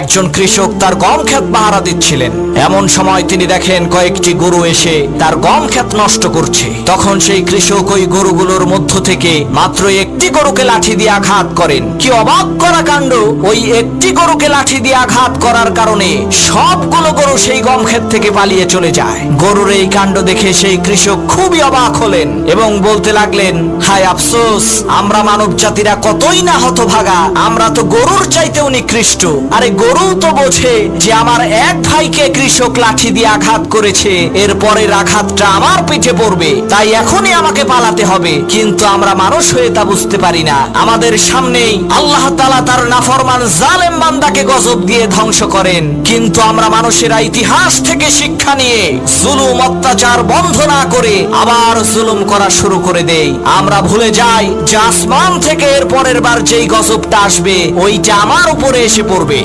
একজন কৃষক তার গম ক্ষেত পাহারা দিচ্ছিলেন। এমন সময় তিনি দেখেন কয়েকটি গরু এসে তার গম ক্ষেত নষ্ট করছে। তখন সেই কৃষক ওই গরুগুলোর মধ্য থেকে মাত্র একটি গরুকে লাঠি দিয়ে আঘাত করেন। কি অবাক করা কাণ্ড! ওই একটি গরুকে লাঠি দিয়ে আঘাত করার কারণে সবগুলো গরু সেই গম ক্ষেত থেকে পালিয়ে চলে যায়। গরুর এই কাণ্ড দেখে সেই কৃষক খুবই অবাক হলেন এবং বলতে লাগলেন, হায় আফসোস, আমরা মানব জাতিরা কতই না হতভাগা। আমরা তো গরুর চাইতেও নিকৃষ্ট আরে গরু তো বোঝে যে আমার এক ভাইকে কৃষক লাঠি দিয়ে আঘাত করেছে। এর পরের আঘাতটা আমার পিঠে পড়বে। তাই এখনই আমাকে পালাতে হবে। কিন্তু আমরা মানুষ হয়ে তা বুঝতে পারি না। আমাদের সামনেই আল্লাহ তালা তার নাফরমান জালেম বান্দাকে গজব দিয়ে ধ্বংস করেন। কিন্তু আমরা মানুষেরা ইতিহাস থেকে শিক্ষা নিয়ে জুলুম, অত্যাচার বন্ধ না করে আবার জুলুম করা শুরু করে দেই। আমরা ভুলে যাই যে আসমান থেকে এর পরের বার যেই গজবটা আসবে, ওইটা আমার উপরে এসে পড়বে।